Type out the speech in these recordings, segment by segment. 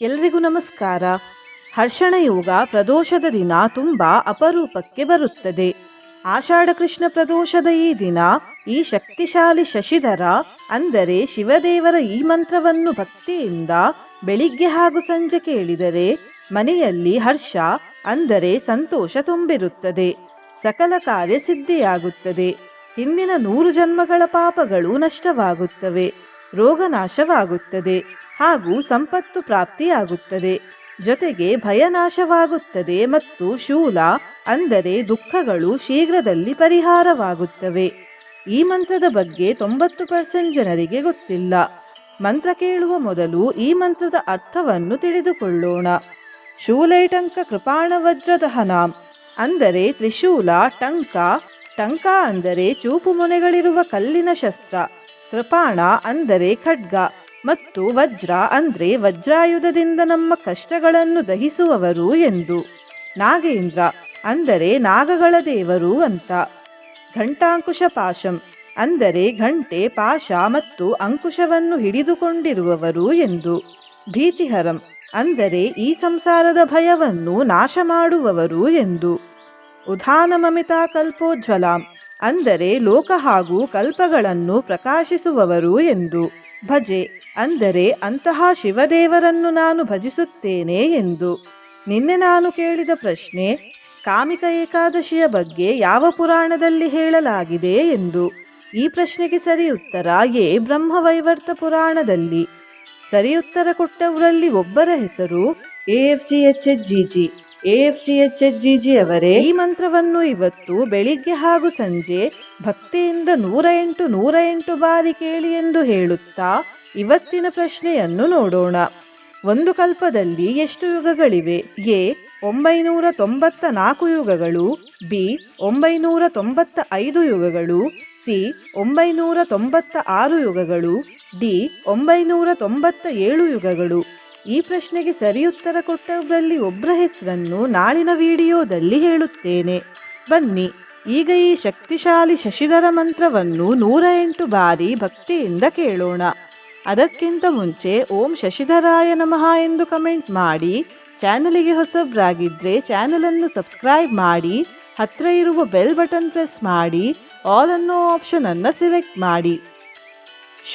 ಎಲ್ರಿಗೂ ನಮಸ್ಕಾರ. ಹರ್ಷಣ ಯೋಗ ಪ್ರದೋಷದ ದಿನ ತುಂಬ ಅಪರೂಪಕ್ಕೆ ಬರುತ್ತದೆ. ಆಷಾಢ ಕೃಷ್ಣ ಪ್ರದೋಷದ ಈ ದಿನ ಈ ಶಕ್ತಿಶಾಲಿ ಶಶಿಧರ, ಅಂದರೆ ಶಿವದೇವರ ಈ ಮಂತ್ರವನ್ನು ಭಕ್ತಿಯಿಂದ ಬೆಳಿಗ್ಗೆ ಹಾಗೂ ಸಂಜೆ ಕೇಳಿದರೆ ಮನೆಯಲ್ಲಿ ಹರ್ಷ, ಅಂದರೆ ಸಂತೋಷ ತುಂಬಿರುತ್ತದೆ. ಸಕಲ ಕಾರ್ಯ ಸಿದ್ಧಿಯಾಗುತ್ತದೆ. ಹಿಂದಿನ ನೂರು ಜನ್ಮಗಳ ಪಾಪಗಳು ನಷ್ಟವಾಗುತ್ತವೆ. ರೋಗನಾಶವಾಗುತ್ತದೆ ಹಾಗೂ ಸಂಪತ್ತು ಪ್ರಾಪ್ತಿಯಾಗುತ್ತದೆ. ಜೊತೆಗೆ ಭಯನಾಶವಾಗುತ್ತದೆ ಮತ್ತು ಶೂಲ, ಅಂದರೆ ದುಃಖಗಳು ಶೀಘ್ರದಲ್ಲಿ ಪರಿಹಾರವಾಗುತ್ತವೆ. ಈ ಮಂತ್ರದ ಬಗ್ಗೆ ತೊಂಬತ್ತು ಪರ್ಸೆಂಟ್ ಜನರಿಗೆ ಗೊತ್ತಿಲ್ಲ. ಮಂತ್ರ ಕೇಳುವ ಮೊದಲು ಈ ಮಂತ್ರದ ಅರ್ಥವನ್ನು ತಿಳಿದುಕೊಳ್ಳೋಣ. ಶೂಲೈಟಂಕ ಕೃಪಾಣ ವಜ್ರದಹನಾಂ ಅಂದರೆ ತ್ರಿಶೂಲ, ಟಂಕ ಟಂಕ ಅಂದರೆ ಚೂಪು ಮೊನೆಗಳಿರುವ ಕಲ್ಲಿನ ಶಸ್ತ್ರ. ಕೃಪಾಣ ಅಂದರೆ ಖಡ್ಗ ಮತ್ತು ವಜ್ರ ಅಂದರೆ ವಜ್ರಾಯುಧದಿಂದ ನಮ್ಮ ಕಷ್ಟಗಳನ್ನು ದಹಿಸುವವರು ಎಂದು. ನಾಗೇಂದ್ರ ಅಂದರೆ ನಾಗಗಳ ದೇವರು ಅಂತ. ಘಂಟಾಂಕುಶ ಪಾಶಂ ಅಂದರೆ ಘಂಟೆ, ಪಾಶ ಮತ್ತು ಅಂಕುಶವನ್ನು ಹಿಡಿದುಕೊಂಡಿರುವವರು ಎಂದು. ಭೀತಿಹರಂ ಅಂದರೆ ಈ ಸಂಸಾರದ ಭಯವನ್ನು ನಾಶ ಮಾಡುವವರು ಎಂದು. ಉಧಾನಮಮಿತಾ ಕಲ್ಪೋಜ್ವಲಾಂ ಅಂದರೆ ಲೋಕ ಹಾಗೂ ಕಲ್ಪಗಳನ್ನು ಪ್ರಕಾಶಿಸುವವರು ಎಂದು. ಭಜೆ ಅಂದರೆ ಅಂತಹ ಶಿವದೇವರನ್ನು ನಾನು ಭಜಿಸುತ್ತೇನೆ ಎಂದು. ನಿನ್ನೆ ನಾನು ಕೇಳಿದ ಪ್ರಶ್ನೆ, ಕಾಮಿಕ ಏಕಾದಶಿಯ ಬಗ್ಗೆ ಯಾವ ಪುರಾಣದಲ್ಲಿ ಹೇಳಲಾಗಿದೆ ಎಂದು. ಈ ಪ್ರಶ್ನೆಗೆ ಸರಿ ಉತ್ತರ, ಎ. ಬ್ರಹ್ಮವೈವರ್ತ ಪುರಾಣದಲ್ಲಿ. ಸರಿ ಉತ್ತರ ಕೊಟ್ಟವರಲ್ಲಿ ಒಬ್ಬರ ಹೆಸರು A. F. G. H. H. G. G. F G H H G G ಅವರೇ ಈ ಮಂತ್ರವನ್ನು ಇವತ್ತು ಬೆಳಿಗ್ಗೆ ಹಾಗೂ ಸಂಜೆ ಭಕ್ತಿಯಿಂದ ನೂರ ಎಂಟು ನೂರ ಎಂಟು ಬಾರಿ ಕೇಳಿ ಎಂದು ಹೇಳುತ್ತಾ ಇವತ್ತಿನ ಪ್ರಶ್ನೆಯನ್ನು ನೋಡೋಣ. ಒಂದು ಕಲ್ಪದಲ್ಲಿ ಎಷ್ಟು ಯುಗಗಳಿವೆ? ಎ, ಒಂಬೈನೂರ ತೊಂಬತ್ತ ನಾಲ್ಕು ಯುಗಗಳು, ಬಿ, ಒಂಬೈನೂರ ತೊಂಬತ್ತ ಐದು ಯುಗಗಳು, ಸಿ, ಒಂಬೈನೂರ ತೊಂಬತ್ತ ಆರು ಯುಗಗಳು, ಡಿ, ಒಂಬೈನೂರ ತೊಂಬತ್ತ ಏಳು ಯುಗಗಳು. ಈ ಪ್ರಶ್ನೆಗೆ ಸರಿ ಉತ್ತರ ಕೊಟ್ಟವರಲ್ಲಿ ಒಬ್ಬರ ಹೆಸರನ್ನು ನಾಳಿನ ವಿಡಿಯೋದಲ್ಲಿ ಹೇಳುತ್ತೇನೆ. ಬನ್ನಿ, ಈಗ ಈ ಶಕ್ತಿಶಾಲಿ ಶಶಿಧರ ಮಂತ್ರವನ್ನು ನೂರ ಎಂಟು ಬಾರಿ ಭಕ್ತಿಯಿಂದ ಕೇಳೋಣ. ಅದಕ್ಕಿಂತ ಮುಂಚೆ ಓಂ ಶಶಿಧರಾಯ ನಮಃ ಎಂದು ಕಮೆಂಟ್ ಮಾಡಿ, ಚಾನಲಿಗೆ ಹೊಸಬ್ರಾಗಿದ್ದರೆ ಚಾನಲನ್ನು ಸಬ್ಸ್ಕ್ರೈಬ್ ಮಾಡಿ ಹತ್ತಿರ ಇರುವ ಬೆಲ್ ಬಟನ್ ಪ್ರೆಸ್ ಮಾಡಿ, ಆಲ್ ಅನ್ನೋ ಆಪ್ಷನನ್ನು ಸೆಲೆಕ್ಟ್ ಮಾಡಿ.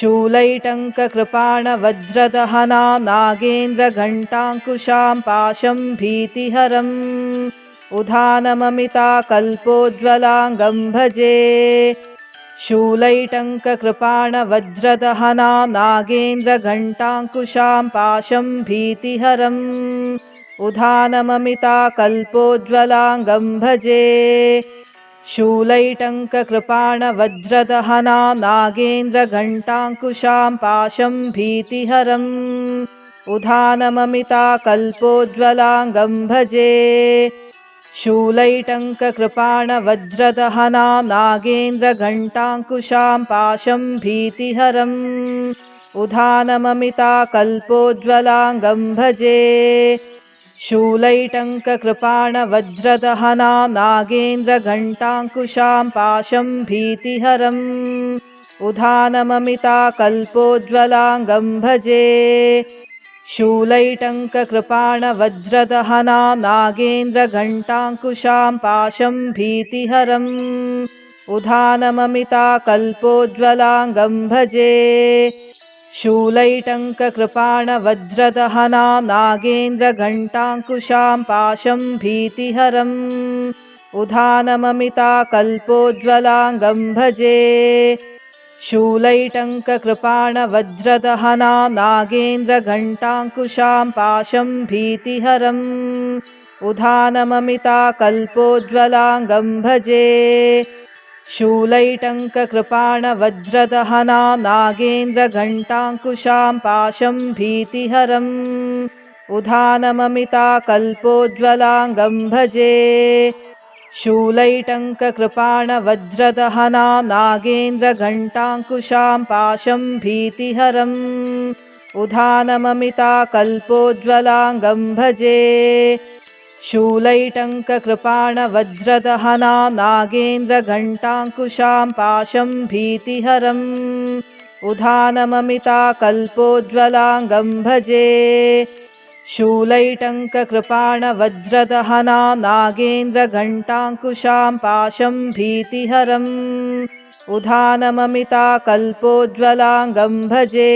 शूलैटङ्ककृपाणवज्रदहनां नागेन्द्रघण्टाङ्कुशां पाशं भीतिहरम्। उधानममिताकल्पोज्ज्वलाङ्गं भजे। शूलैटङ्ककृपाणवज्रदहनां नागेन्द्रघण्टाङ्कुशां पाशं भीतिहरम्। उधानममिताकल्पोज्ज्वलाङ्गं भजे शूलैटङ्ककृपाणवज्रदहनां नागेन्द्रघण्टाङ्कुशां पाशं भीतिहरम् उधानममिताकल्पोज्ज्वलाङ्गं भजे। शूलैटङ्ककृपाणवज्रदहनां नागेन्द्रघण्टाङ्कुशां पाशं भीतिहरम् उधानममिताकल्पोज्ज्वलाङ्गं भजे शूलैटङ्ककृपाणवज्रदहनां नागेन्द्रघण्टाङ्कुशां पाशं भीतिहरम् उधानममिताकल्पोज्ज्वलाङ्गं भजे। शूलैटङ्ककृपाणवज्रदहनां नागेन्द्रघण्टाङ्कुशां पाशं भीतिहरम् उधानममिताकल्पोज्ज्वलाङ्गं भजे शूलैटङ्ककृपाणवज्रदहनां नागेन्द्रघण्टाङ्कुशां पाशं भीतिहरम्। उधानममिताकल्पोज्ज्वलाङ्गं भजे। शूलैटङ्ककृपाणवज्रदहनां नागेन्द्रघण्टाङ्कुशां पाशं भीतिहरम्। उधानममिताकल्पोज्ज्वलाङ्गं भजे शूलैटङ्ककृपाणवज्रदहनां नागेन्द्रघण्टाङ्कुशां पाशं भीतिहरम्। उधानममिताकल्पोज्ज्वलाङ्गं भजे। शूलैटङ्ककृपाणवज्रदहनां नागेन्द्रघण्टाङ्कुशां पाशं भीतिहरम्। उधानममिताकल्पोज्ज्वलाङ्गं भजे शूलैटङ्ककृपाणवज्रदहनां नागेन्द्रघण्टाङ्कुशां पाशं भीतिहरम् उधानममिताकल्पोज्ज्वलाङ्गं भजे। शूलैटङ्ककृपाणवज्रदहना नागेन्द्रघण्टाङ्कुशां पाशं भीतिहरम् उधानममिताकल्पोज्ज्वलाङ्गं भजे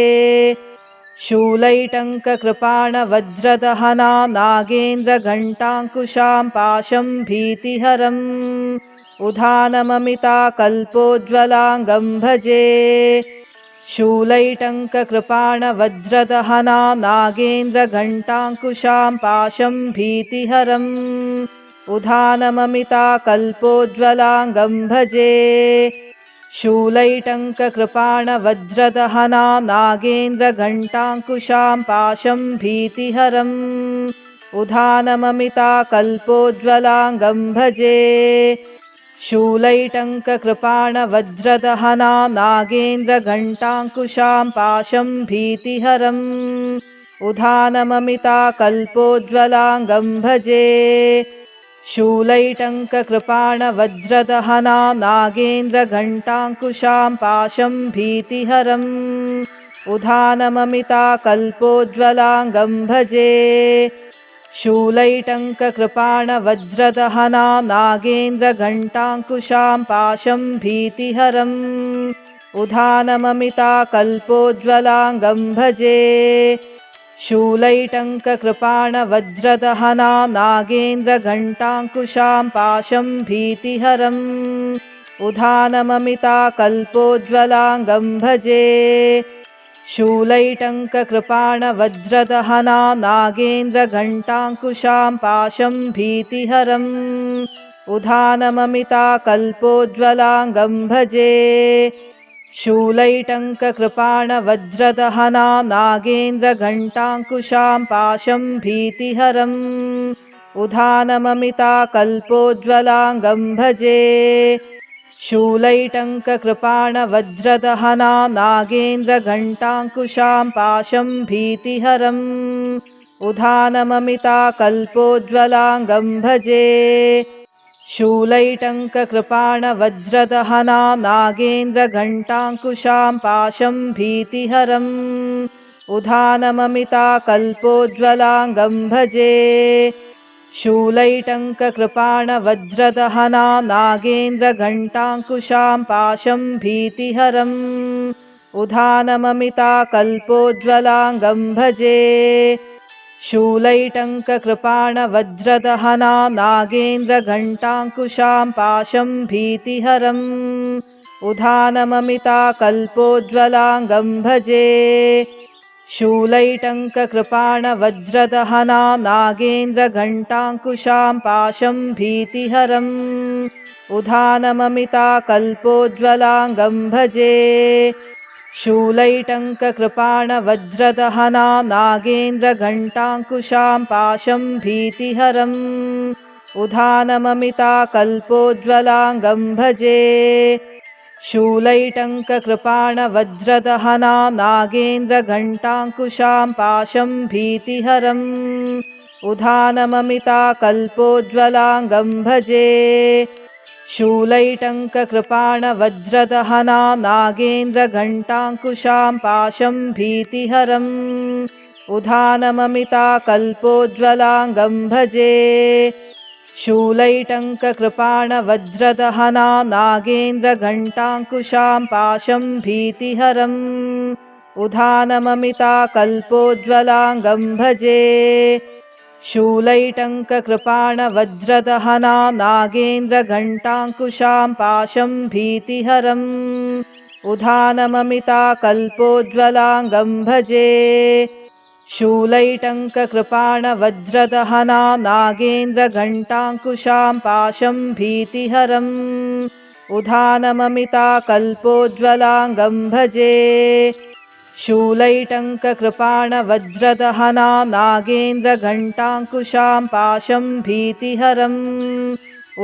शूलैटङ्ककृपाणवज्रदहना नागेन्द्रघण्टाङ्कुशां पाशं भीतिहरम् उधानममिताकल्पोज्ज्वलाङ्गं भजे। शूलैटङ्ककृपाणवज्रदहना नागेन्द्रघण्टाङ्कुशां पाशं भीतिहरम् उधानममिताकल्पोज्ज्वलाङ्गं भजे शूलैटङ्ककृपाणवज्रदहना नागेन्द्रघण्टाङ्कुशां पाशं भीतिहरम् उधानममिताकल्पोज्ज्वलाङ्गं भजे। शूलैटङ्ककृपाणवज्रदहना नागेन्द्रघण्टाङ्कुशां पाशं भीतिहरम् उधानममिताकल्पोज्ज्वलाङ्गं भजे शूलैटङ्ककृपाणवज्रदहना नागेन्द्रघण्टाङ्कुशां पाशं भीतिहरम् उधानममिताकल्पोज्ज्वलाङ्गं भजे। शूलैटङ्ककृपाणवज्रदहना नागेन्द्रघण्टाङ्कुशां पाशं भीतिहरम् उधानममिताकल्पोज्ज्वलाङ्गं भजे शूलैटङ्ककृपाणवज्रदहना नागेन्द्रघण्टाङ्कुशां पाशं भीतिहरम्। उधानममिताकल्पोज्ज्वलाङ्गं भजे। शूलैटङ्ककृपाणवज्रदहना नागेन्द्रघण्टाङ्कुशां पाशं भीतिहरम्। उधानममिताकल्पोज्ज्वलाङ्गं भजे शूलैटङ्ककृपाणवज्रदहना नागेन्द्रघण्टाङ्कुशां पाशं भीतिहरम् उधानममिताकल्पोज्ज्वलाङ्गं भजे। शूलैटङ्ककृपाणवज्रदहना नागेन्द्रघण्टाङ्कुशां पाशं भीतिहरम् उधानममिताकल्पोज्ज्वलाङ्गं भजे शूलैटङ्ककृपाणवज्रदहना नागेन्द्रघण्टाङ्कुशां पाशं भीतिहरम्। उधानममिताकल्पोज्ज्वलाङ्गं भजे। शूलैटङ्ककृपाणवज्रदहना नागेन्द्रघण्टाङ्कुशां पाशं भीतिहरम्। उधानममिताकल्पोज्ज्वलाङ्गं भजे शूलैटङ्ककृपाणवज्रदहना नागेन्द्रघण्टाङ्कुशां पाशं भीतिहरम् उधानममिताकल्पोज्ज्वलाङ्गं भजे। शूलैटङ्ककृपाणवज्रदहना नागेन्द्रघण्टाङ्कुशां पाशं भीतिहरम् उधानममिताकल्पोज्ज्वलाङ्गं भजे शूलैटङ्ककृपाणवज्रदहना नागेन्द्रघण्टाङ्कुशां पाशं भीतिहरम्। उधानममिताकल्पोज्ज्वलाङ्गं भजे। शूलैटङ्ककृपाणवज्रदहना नागेन्द्रघण्टाङ्कुशां पाशं भीतिहरम्। उधानममिताकल्पोज्ज्वलाङ्गं भजे शूलैटङ्ककृपाणवज्रदहना नागेन्द्रघण्टाङ्कुशां पाशं भीतिहरम्। उधानममिताकल्पोज्ज्वलाङ्गं भजे। शूलैटङ्ककृपाणवज्रदहना नागेन्द्रघण्टाङ्कुशां पाशं भीतिहरम्। उधानममिताकल्पोज्ज्वलाङ्गं भजे शूलैटङ्ककृपाणवज्रदहना नागेन्द्रघण्टाङ्कुशां पाशं भीतिहरम् उधानममिताकल्पोज्ज्वलाङ्गं भजे। शूलैटङ्ककृपाणवज्रदहना नागेन्द्रघण्टाङ्कुशां पाशं भीतिहरम् उधानममिताकल्पोज्ज्वलाङ्गं भजे शूलैटङ्ककृपाणवज्रदहना नागेन्द्रघण्टाङ्कुशां पाशं भीतिहरम्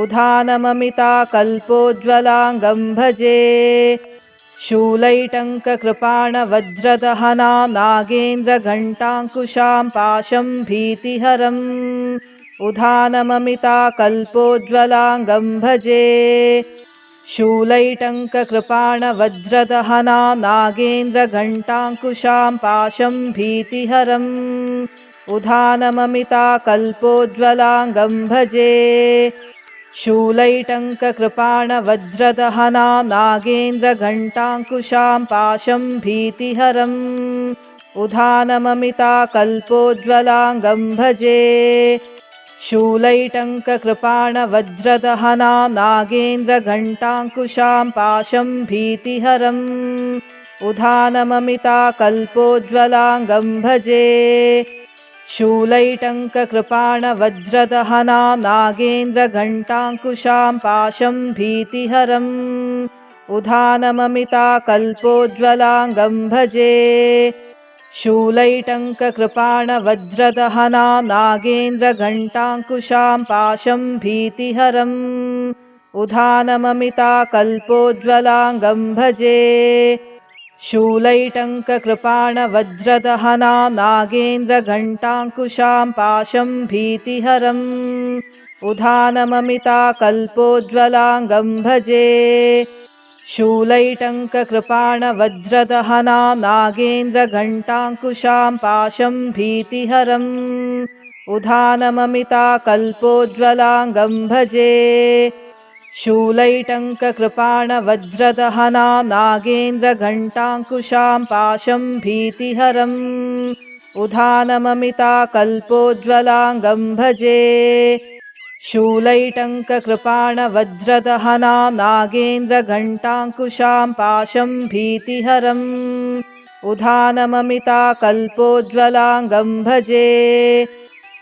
उधानममिताकल्पोज्ज्वलाङ्गं भजे। शूलैटङ्ककृपाणवज्रदहना नागेन्द्रघण्टाङ्कुशां पाशं भीतिहरम् उधानममिताकल्पोज्ज्वलाङ्गं भजे शूलैटङ्ककृपाणवज्रदहना नागेन्द्रघण्टाङ्कुशां पाशं भीतिहरम् उधानममिताकल्पोज्ज्वलाङ्गं भजे। शूलैटङ्ककृपाणवज्रदहनां नागेन्द्रघण्टाङ्कुशां पाशं भीतिहरम् उधानममिताकल्पोज्ज्वलाङ्गं भजे शूलैटङ्ककृपाणवज्रदहनां नागेन्द्रघण्टाङ्कुशां पाशं भीतिहरम् उधानममिताकल्पोज्ज्वलाङ्गं भजे। शूलैटङ्ककृपाणवज्रदहनां नागेन्द्रघण्टाङ्कुशां पाशं भीतिहरम् उधानममिताकल्पोज्ज्वलाङ्गं भजे शूलैटङ्ककृपाणवज्रदहनां नागेन्द्रघण्टाङ्कुशां पाशं भीतिहरम्। उधानममिताकल्पोज्ज्वलाङ्गं भजे। शूलैटङ्ककृपाणवज्रदहनां नागेन्द्रघण्टाङ्कुशां पाशं भीतिहरम्। उधानममिताकल्पोज्ज्वलाङ्गं भजे शूलैटङ्ककृपाणवज्रदहनां नागेन्द्रघण्टाङ्कुशां पाशं भीतिहरम् उधानममिताकल्पोज्ज्वलाङ्गं भजे। शूलैटङ्ककृपाणवज्रदहनां नागेन्द्रघण्टाङ्कुशां पाशं भीतिहरम् उधानममिताकल्पोज्ज्वलाङ्गं भजे शूलैटङ्ककृपाणवज्रदहनां नागेन्द्रघण्टाङ्कुशां पाशं भीतिहरम्। उधानममिताकल्पोज्ज्वलाङ्गं भजे।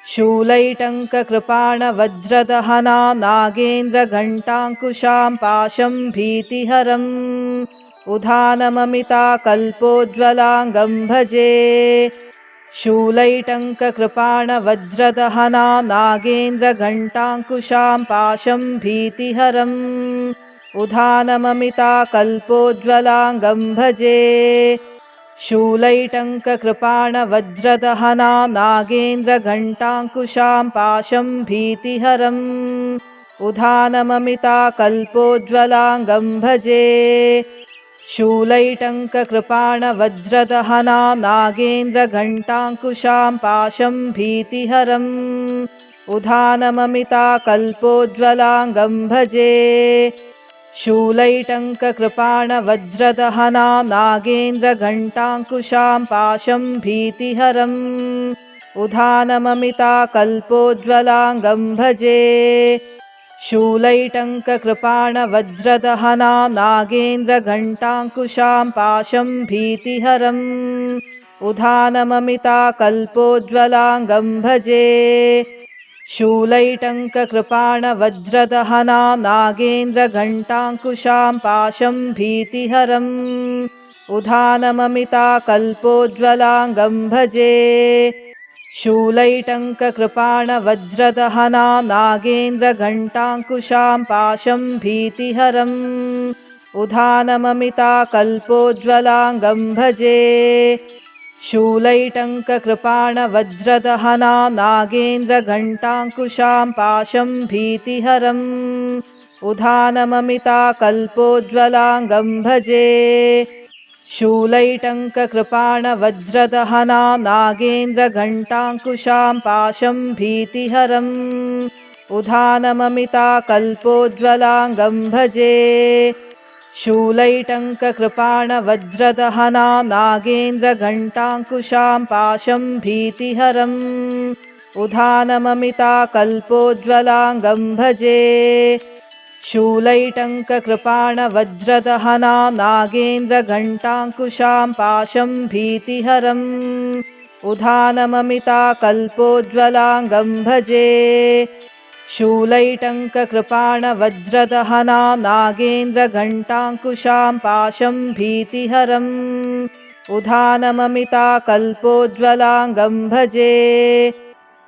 शूलैटङ्ककृपाणवज्रदहनां नागेन्द्रघण्टाङ्कुशां पाशं भीतिहरम्। उधानममिताकल्पोज्ज्वलाङ्गं भजे शूलैटङ्ककृपाणवज्रदहनां नागेन्द्रघण्टाङ्कुशां पाशं भीतिहरम् उधानममिताकल्पोज्ज्वलाङ्गं भजे। शूलैटङ्ककृपाणवज्रदहनां नागेन्द्रघण्टाङ्कुशां पाशं भीतिहरम् उधानममिताकल्पोज्ज्वलाङ्गं भजे शूलैटङ्ककृपाणवज्रदहनां नागेन्द्रघण्टाङ्कुशां पाशं भीतिहरम् उधानममिताकल्पोज्ज्वलाङ्गं भजे। शूलैटङ्ककृपाणवज्रदहनां नागेन्द्रघण्टाङ्कुशां पाशं भीतिहरम् उधानममिताकल्पोज्ज्वलाङ्गं भजे शूलैटङ्ककृपाणवज्रदहनां नागेन्द्रघण्टाङ्कुशां पाशं भीतिहरम् उधानममिताकल्पोज्ज्वलाङ्गं भजे। शूलैटङ्ककृपाणवज्रदहनां नागेन्द्रघण्टाङ्कुशां पाशं भीतिहरम् उधानममिताकल्पोज्ज्वलाङ्गं भजे शूलैटङ्ककृपाणवज्रदहनां नागेन्द्रघण्टाङ्कुशां पाशं भीतिहरम्। उधानममिताकल्पोज्ज्वलाङ्गं भजे। शूलैटङ्ककृपाणवज्रदहनां नागेन्द्रघण्टाङ्कुशां पाशं भीतिहरम्। उधानममिताकल्पोज्ज्वलाङ्गं भजे शूलैटङ्ककृपाणवज्रदहनां नागेन्द्रघण्टाङ्कुशां पाशं भीतिहरम्। उधानममिताकल्पोज्ज्वलाङ्गं भजे। शूलैटङ्ककृपाणवज्रदहनां नागेन्द्रघण्टाङ्कुशां पाशं भीतिहरम्। उधानममिताकल्पोज्ज्वलाङ्गं भजे शूलैटङ्ककृपाणवज्रदहनां नागेन्द्रघण्टाङ्कुशां पाशं भीतिहरम्। उधानममिताकल्पोज्ज्वलाङ्गं भजे। शूलैटङ्ककृपाणवज्रदहनां नागेन्द्रघण्टाङ्कुशां पाशं भीतिहरम्। उधानममिताकल्पोज्ज्वलाङ्गं भजे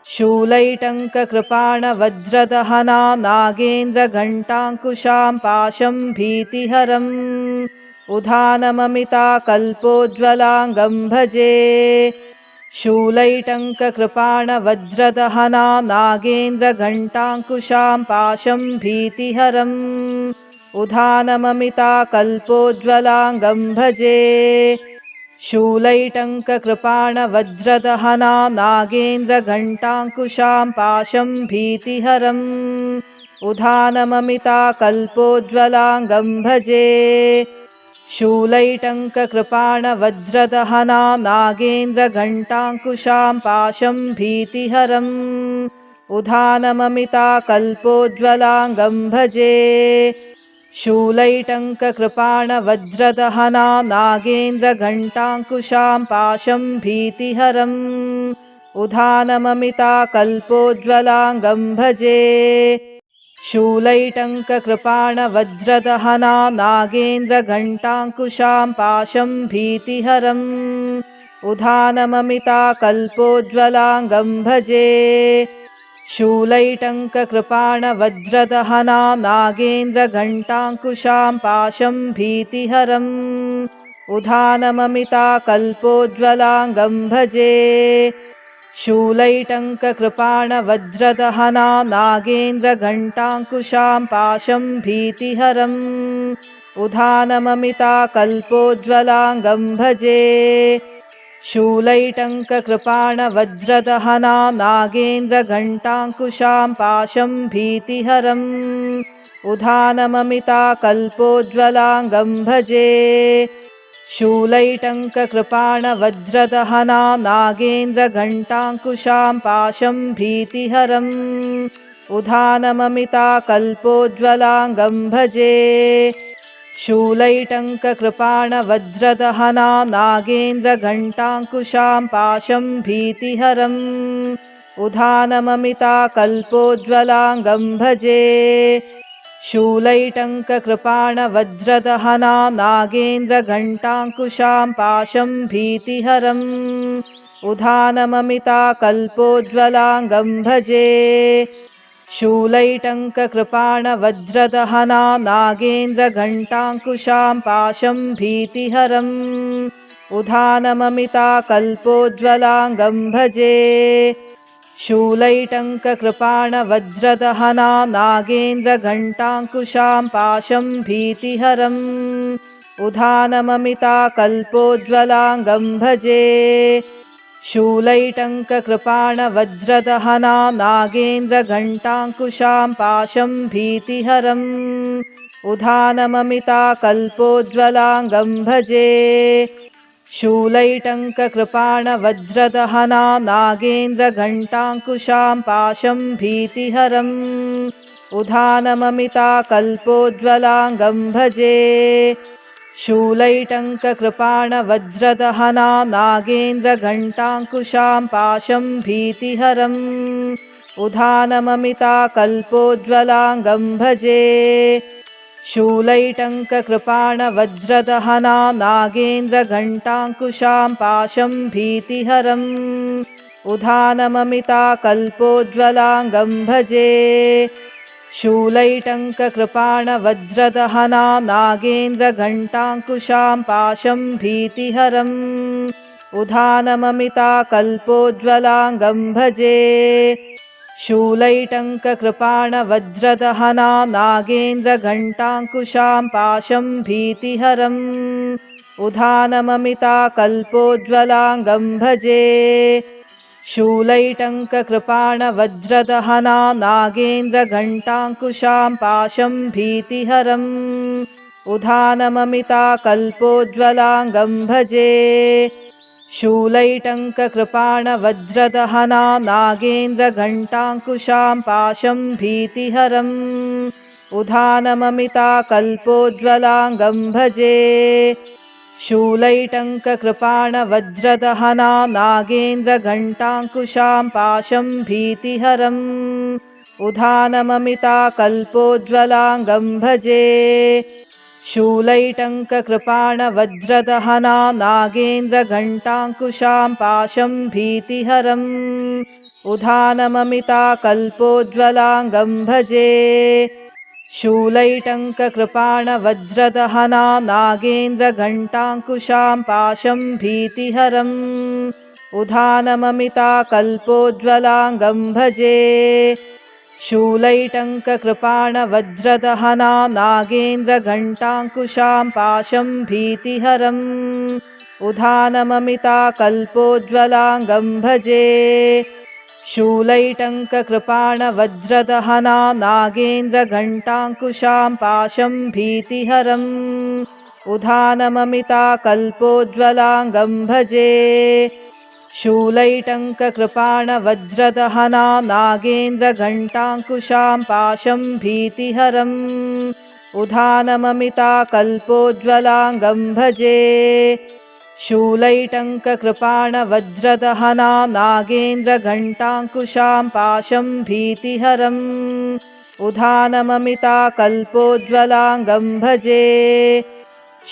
शूलैटङ्ककृपाणवज्रदहनां नागेन्द्रघण्टाङ्कुशां पाशं भीतिहरम्। उधानममिताकल्पोज्ज्वलाङ्गं भजे। शूलैटङ्ककृपाणवज्रदहनां नागेन्द्रघण्टाङ्कुशां पाशं भीतिहरम्। उधानममिताकल्पोज्ज्वलाङ्गं भजे शूलैटङ्ककृपाणवज्रदहनां नागेन्द्रघण्टाङ्कुशां पाशं भीतिहरम् उधानममिताकल्पोज्ज्वलाङ्गं भजे। शूलैटङ्ककृपाणवज्रदहनां नागेन्द्रघण्टाङ्कुशां पाशं भीतिहरम् उधानममिताकल्पोज्ज्वलाङ्गं भजे शूलैटङ्ककृपाणवज्रदहनां नागेन्द्रघण्टाङ्कुशां पाशं भीतिहरम्। उधानममिताकल्पोज्ज्वलाङ्गं भजे। शूलैटङ्ककृपाणवज्रदहनां नागेन्द्रघण्टाङ्कुशां पाशं भीतिहरम्। उधानममिताकल्पोज्ज्वलाङ्गं भजे शूलैटङ्ककृपाणवज्रदहनां नागेन्द्रघण्टाङ्कुशां पाशं भीतिहरम्। उधानममिताकल्पोज्ज्वलाङ्गं भजे। शूलैटङ्ककृपाणवज्रदहनां नागेन्द्रघण्टाङ्कुशां पाशं भीतिहरम्। उधानममिताकल्पोज्ज्वलाङ्गं भजे शूलैटङ्ककृपाणवज्रदहनां नागेन्द्रघण्टाङ्कुशां पाशं भीतिहरम्। उधानममिताकल्पोज्ज्वलाङ्गं भजे। शूलैटङ्ककृपाणवज्रदहनां नागेन्द्रघण्टाङ्कुशां पाशं भीतिहरम्। उधानममिताकल्पोज्ज्वलाङ्गं भजे शूलैटङ्ककृपाणवज्रदहनां नागेन्द्रघण्टाङ्कुशां पाशं भीतिहरम् उधानममिताकल्पोज्ज्वलाङ्गं भजे। शूलैटङ्ककृपाणवज्रदहनां नागेन्द्रघण्टाङ्कुशां पाशं भीतिहरम् उधानममिताकल्पोज्ज्वलाङ्गं भजे शूलैटङ्ककृपाणवज्रदहनां नागेन्द्रघण्टाङ्कुशां पाशं भीतिहरम्। उधानममिताकल्पोज्ज्वलाङ्गं भजे। शूलैटङ्ककृपाणवज्रदहनां नागेन्द्रघण्टाङ्कुशां पाशं भीतिहरम्। उधानममिताकल्पोज्ज्वलाङ्गं भजे शूलैटङ्ककृपाणवज्रदहनां नागेन्द्रघण्टाङ्कुशां पाशं भीतिहरम् उधानममिताकल्पोज्ज्वलाङ्गं भजे। शूलैटङ्ककृपाणवज्रदहनां नागेन्द्रघण्टाङ्कुशां पाशं भीतिहरम् उधानममिताकल्पोज्ज्वलाङ्गं भजे शूलैटङ्ककृपाणवज्रदहनां नागेन्द्रघण्टाङ्कुशां पाशं भीतिहरम् उधानममिताकल्पोज्ज्वलाङ्गं भजे। शूलैटङ्ककृपाणवज्रदहनां नागेन्द्रघण्टाङ्कुशां पाशं भीतिहरम् उधानममिताकल्पोज्ज्वलाङ्गं भजे शूलैटङ्ककृपाणवज्रदहनां नागेन्द्रघण्टाङ्कुशां पाशं भीतिहरम् उधानममिताकल्पोज्ज्वलाङ्गं भजे। शूलैटङ्ककृपाणवज्रदहनां नागेन्द्रघण्टाङ्कुशां पाशं भीतिहरम् उधानममिताकल्पोज्ज्वलाङ्गं भजे शूलैटङ्ककृपाणवज्रदहनां नागेन्द्रघण्टाङ्कुशां पाशं भीतिहरम्। उधानममिताकल्पोज्ज्वलाङ्गं भजे। शूलैटङ्ककृपाणवज्रदहनां नागेन्द्रघण्टाङ्कुशां पाशं भीतिहरम्। उधानममिताकल्पोज्ज्वलाङ्गं भजे शूलैटङ्ककृपाणवज्रदहनां नागेन्द्रघण्टाङ्कुशां पाशं भीतिहरम्। उधानममिताकल्पोज्ज्वलाङ्गं भजे। शूलैटङ्ककृपाणवज्रदहनां नागेन्द्रघण्टाङ्कुशां पाशं भीतिहरम्। उधानममिताकल्पोज्ज्वलाङ्गं भजे शूलैटङ्ककृपाणवज्रदहनां नागेन्द्रघण्टाङ्कुशां पाशं भीतिहरम् उधानममिताकल्पोज्ज्वलाङ्गं भजे। शूलैटङ्ककृपाणवज्रदहनां नागेन्द्रघण्टाङ्कुशां पाशं भीतिहरम् उधानममिताकल्पोज्ज्वलाङ्गं भजे शूलैटङ्ककृपाणवज्रदहनां नागेन्द्रघण्टाङ्कुशां पाशं भीतिहरम्। उधानममिताकल्पोज्ज्वलाङ्गं भजे। शूलैटङ्ककृपाणवज्रदहनां नागेन्द्रघण्टाङ्कुशां पाशं भीतिहरम्। उधानममिताकल्पोज्ज्वलाङ्गं भजे शूलैटङ्ककृपाणवज्रदहनां नागेन्द्रघण्टाङ्कुशां पाशं भीतिहरम् उधानममिताकल्पोज्ज्वलाङ्गं भजे।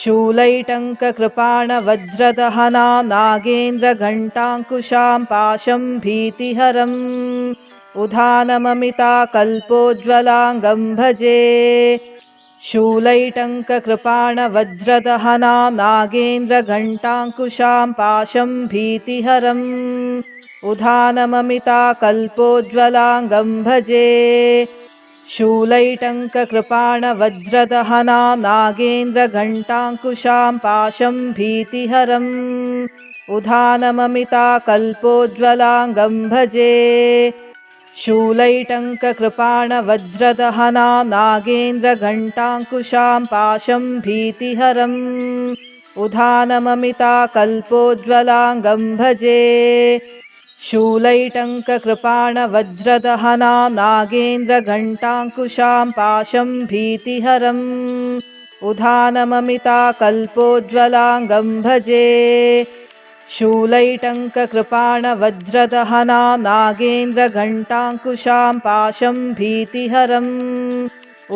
शूलैटङ्ककृपाणवज्रदहनां नागेन्द्रघण्टाङ्कुशां पाशं भीतिहरम् उधानममिताकल्पोज्ज्वलाङ्गं भजे शूलैटङ्ककृपाणवज्रदहनां नागेन्द्रघण्टाङ्कुशां पाशं भीतिहरम्। उधानममिताकल्पोज्ज्वलाङ्गं भजे। शूलैटङ्ककृपाणवज्रदहनां नागेन्द्रघण्टाङ्कुशां पाशं भीतिहरम्। उधानममिताकल्पोज्ज्वलाङ्गं भजे शूलैटङ्ककृपाणवज्रदहनां नागेन्द्रघण्टाङ्कुशां पाशं भीतिहरम् उधानममिताकल्पोज्ज्वलाङ्गं भजे। शूलैटङ्ककृपाणवज्रदहनां नागेन्द्रघण्टाङ्कुशां पाशं भीतिहरम् उधानममिताकल्पोज्ज्वलाङ्गं भजे शूलैटङ्ककृपाणवज्रदहनां नागेन्द्रघण्टाङ्कुशां पाशं भीतिहरम्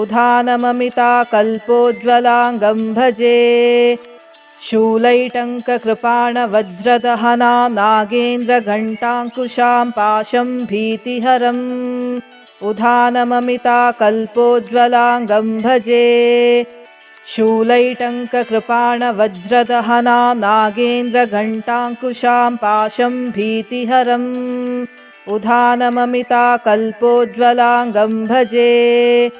उधानममिताकल्पोज्ज्वलाङ्गं भजे। शूलैटङ्ककृपाणवज्रदहनां नागेन्द्रघण्टाङ्कुशां पाशं भीतिहरम् उधानममिताकल्पोज्ज्वलाङ्गं भजे शूलैटङ्ककृपाणवज्रदहनां नागेन्द्रघण्टाङ्कुशां पाशं भीतिहरम्। उधानममिताकल्पोज्ज्वलाङ्गं भजे।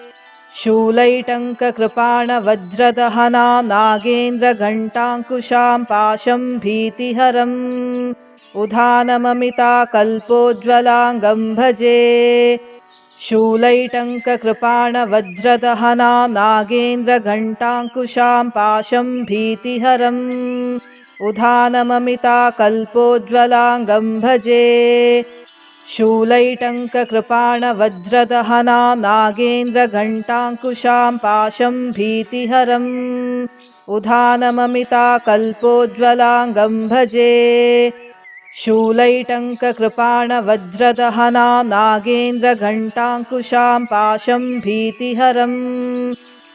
शूलैटङ्ककृपाणवज्रदहनां नागेन्द्रघण्टाङ्कुशां पाशं भीतिहरम्। उधानममिताकल्पोज्ज्वलाङ्गं भजे शूलैटङ्ककृपाणवज्रदहनां नागेन्द्रघण्टाङ्कुशां पाशं भीतिहरम् उधानममिताकल्पोज्ज्वलाङ्गं भजे। शूलैटङ्ककृपाणवज्रदहनां नागेन्द्रघण्टाङ्कुशां पाशं भीतिहरम् उधानममिताकल्पोज्ज्वलाङ्गं भजे शूलैटङ्ककृपाणवज्रदहनां नागेन्द्रघण्टाङ्कुशां पाशं भीतिहरम्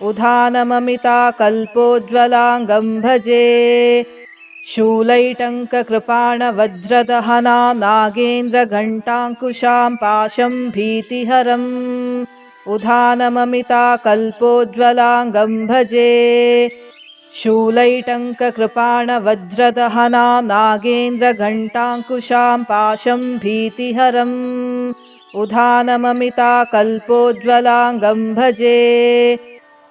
उधानममिताकल्पोज्ज्वलाङ्गं भजे। शूलैटङ्ककृपाणवज्रदहनां नागेन्द्रघण्टाङ्कुशां पाशं भीतिहरम् उधानममिताकल्पोज्ज्वलाङ्गं भजे शूलैटङ्ककृपाणवज्रदहनां नागेन्द्रघण्टाङ्कुशां पाशं भीतिहरम्। उधानममिताकल्पोज्ज्वलाङ्गं भजे।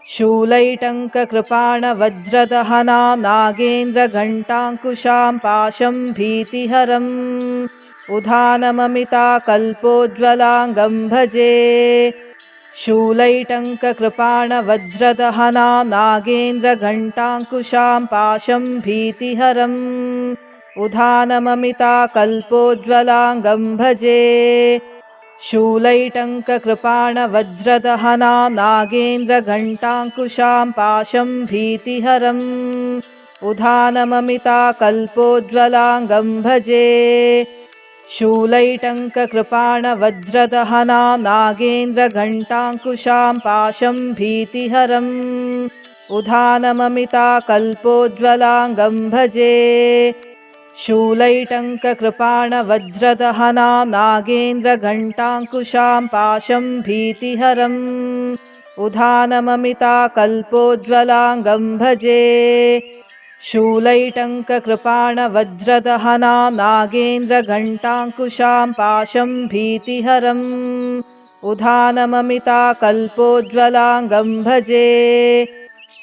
शूलैटङ्ककृपाणवज्रदहनां नागेन्द्रघण्टाङ्कुशां पाशं भीतिहरम्। उधानममिताकल्पोज्ज्वलाङ्गं भजे शूलैटङ्ककृपाणवज्रदहनां नागेन्द्रघण्टाङ्कुशां पाशं भीतिहरम्। उधानममिताकल्पोज्ज्वलाङ्गं भजे। शूलैटङ्ककृपाणवज्रदहनां नागेन्द्रघण्टाङ्कुशां पाशं भीतिहरम्। उधानममिताकल्पोज्ज्वलाङ्गं भजे शूलैटङ्ककृपाणवज्रदहनां नागेन्द्रघण्टाङ्कुशां पाशं भीतिहरम्। उधानममिताकल्पोज्ज्वलाङ्गं भजे। शूलैटङ्ककृपाणवज्रदहनां नागेन्द्रघण्टाङ्कुशां पाशं भीतिहरम्। उधानममिताकल्पोज्ज्वलाङ्गं भजे शूलैटङ्ककृपाणवज्रदहनां नागेन्द्रघण्टाङ्कुशां पाशं भीतिहरम्। उधानममिताकल्पोज्ज्वलाङ्गं भजे।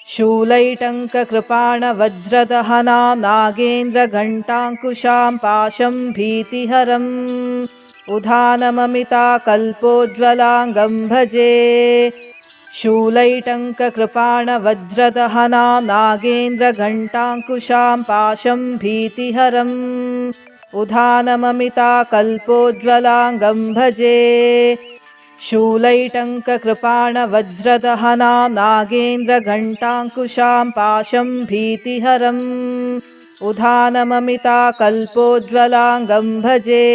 शूलैटङ्ककृपाणवज्रदहनां नागेन्द्रघण्टाङ्कुशां पाशं भीतिहरम्। उधानममिताकल्पोज्ज्वलाङ्गं भजे शूलैटङ्ककृपाणवज्रदहनां नागेन्द्रघण्टाङ्कुशां पाशं भीतिहरम् उधानममिताकल्पोज्ज्वलाङ्गं भजे। शूलैटङ्ककृपाणवज्रदहनां नागेन्द्रघण्टाङ्कुशां पाशं भीतिहरम् उधानममिताकल्पोज्ज्वलाङ्गं भजे